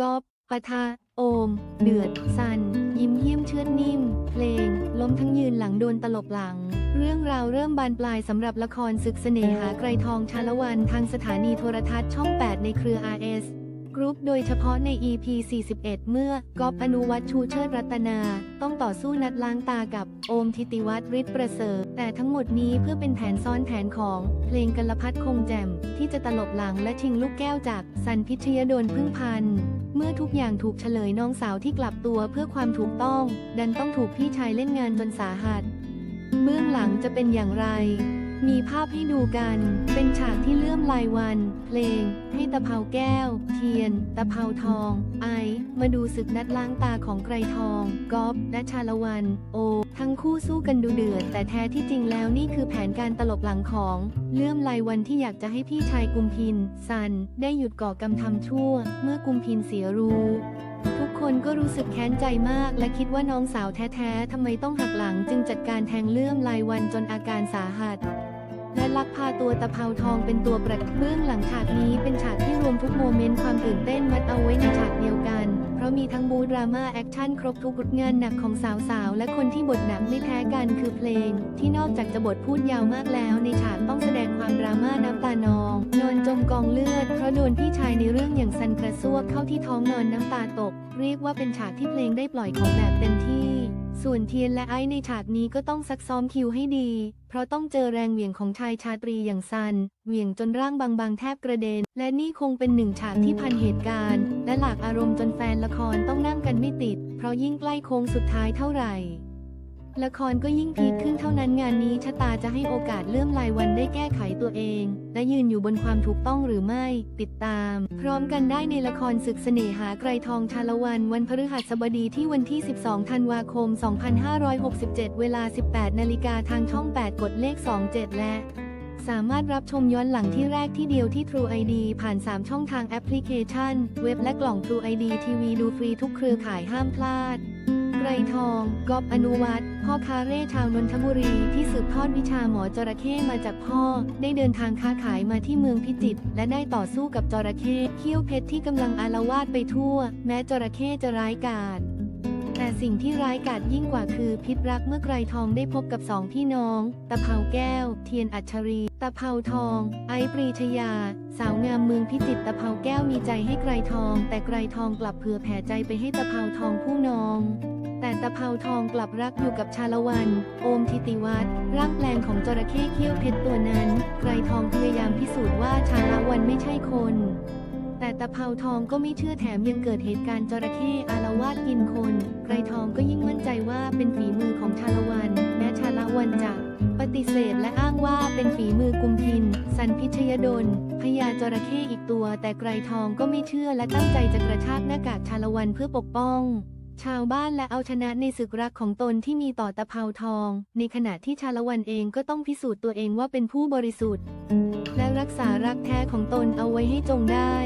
ก๊อปปะทะ โอม เดือด สัน ยิ้มเยี่ยมเชือดนิ่ม เพลง ล้มทั้งยืนหลังโดนตลบหลัง เรื่องราวเริ่มบานปลายสำหรับละครศึกเสน่หาไกรทองชาละวันทางสถานีโทรทัศน์ช่อง 8 ในเครือ RS กรุ๊ปโดยเฉพาะใน EP 41 เมื่อก๊อฟอนุวัตชูเชิดรัตนา ต้องต่อสู้นัดล้างตากับโอมทิติวัฒน์ฤทธิ์ประเสริฐ แต่ทั้งหมดนี้เพื่อเป็นแผนซ้อนแผนของเพลงกัลพัดคงแจ่มที่จะตลบหลังและชิงลูกแก้วจากสันพิชยดลพึ่งพันธ์เมื่อทุกอย่างถูกเฉลยน้องสาวที่กลับตัวเพื่อความถูกต้อง ดันต้องถูกพี่ชายเล่นงานจนสาหัส เบื้องหลังจะเป็นอย่างไร มีภาพให้ดูกัน เป็นฉากที่เลื่อมลายวัน เพลง ให้ตะเภาแก้ว เทียน ตะเภาทอง ไอ มาดูศึกนัดล้างตาของไกรทองก๊อฟและชาละวัน โอ ทั้งคู่สู้กันดูเดือด แต่แท้ที่จริงแล้วนี่คือแผนการตลบหลังของ เลื่อมลายวันที่อยากจะให้พี่ชายกุมพินซัน ได้หยุดก่อกรรมทำชั่ว เมื่อกุมพินเสียรู้ ทุกคนก็รู้สึกแค้นใจมาก และคิดว่าน้องสาวแท้ๆทำไมต้องหักหลังจึงจัดการแทงเลื่อมลายวันจนอาการสาหัส และลักพาตัวตะเภาทองเป็นตัวประเบื้องหลังฉากนี้เป็นฉาก ทุกโมเมนต์ความตื่นเต้นมัดเอาไว้ในฉากเดียวกัน เพราะมีทั้งบูดราม่าแอคชั่นครบทุกรุดงานหนักของสาวๆ และคนที่บทหนักไม่แพ้กันคือเพลง ที่นอกจากจะบทพูดยาวมากแล้ว ในฉากต้องแสดงความดราม่าน้ำตานอง นอนจมกองเลือด เพราะโดนพี่ชายในเรื่องอย่างซันกระซวกเข้าที่ท้องนอนน้ำตาตก เรียกว่าเป็นฉากที่เพลงได้ปล่อยของแบบเต็มที่ ส่วนเทียนและไอซ์ในฉากนี้ก็ต้องซักซ้อมคิวให้ดี เพราะต้องเจอแรงเหวี่ยงของชายชาตรีอย่างซัน เหวี่ยงจนร่างบางๆแทบกระเด็น และนี่คงเป็นหนึ่งฉากที่พันเหตุการณ์ และหลากอารมณ์จนแฟนละครต้องนั่งกันไม่ติด เพราะยิ่งใกล้โค้งสุดท้ายเท่าไหร่ ละครก็ยิ่งพีคขึ้นเท่านั้นงานนี้ชะตาจะให้โอกาสเลื่อมลายวันได้แก้ไขตัวเอง และยืนอยู่บนความถูกต้องหรือไม่ ติดตาม พร้อมกันได้ในละครศึกเสน่หาไกรทองชาละวัน วันพฤหัสบดีที่วันที่ 12 ธันวาคม 2567 เวลา 18 นาฬิกาทางช่อง 8 กดเลข 27 และสามารถรับชมย้อนหลังที่แรกที่เดียวที่ True ID ผ่าน 3 ช่องทางแอปพลิเคชัน เว็บและกล่อง True ID ทีวีดูฟรีทุกเครือข่ายห้ามพลาด ไกรทอง กอบอนุวัตร พ่อค้าเร่ชาวนนทบุรีที่สืบทอดวิชาหมอจระเข้มาจากพ่อ ได้เดินทางค้าขายมาที่เมืองพิจิตรและได้ต่อสู้กับจระเข้เขี้ยวเพชรที่กำลังอาละวาดไปทั่ว แม้จระเข้จะร้ายกาจแต่สิ่งที่ร้ายกาจยิ่งกว่าคือพิษรักเมื่อไกรทองได้พบกับสองพี่น้อง ตะเภาแก้ว เทียนอัญชรี ตะเภาทอง ไอซ์ปรีชยา สาวงามเมืองพิจิตรตะเภาแก้วมีใจให้ไกรทอง แต่ไกรทองกลับเผื่อแผ่ใจไปให้ตะเภาทองผู้น้อง แต่ตะเภาทองกลับรักอยู่กับชาละวัน โอมทิติวัฒน์ร่างแปลงของจระเข้เขี้ยวเพชรตัวนั้นไกรทองพยายามพิสูจน์ว่าชาละวันไม่ใช่คน แต่ตะเภาทองก็ไม่เชื่อแถมยังเกิดเหตุการณ์จระเข้อาละวาดกินคนไกรทองก็ยิ่งมั่นใจว่าเป็นฝีมือของชาละวัน แม้ชาละวันจะปฏิเสธและอ้างว่าเป็นฝีมือกุมพิน สันพิชยดลพญาจระเข้อีกตัว แต่ไกรทองก็ไม่เชื่อและตั้งใจจะกระชากหน้ากากชาละวันเพื่อปกป้อง ชาวบ้านและเอาชนะในศึกรักของตนที่มีต่อตะเภาทอง ในขณะที่ชาละวันเองก็ต้องพิสูจน์ตัวเองว่าเป็นผู้บริสุทธิ์ และรักษารักแท้ของตนเอาไว้ให้จงได้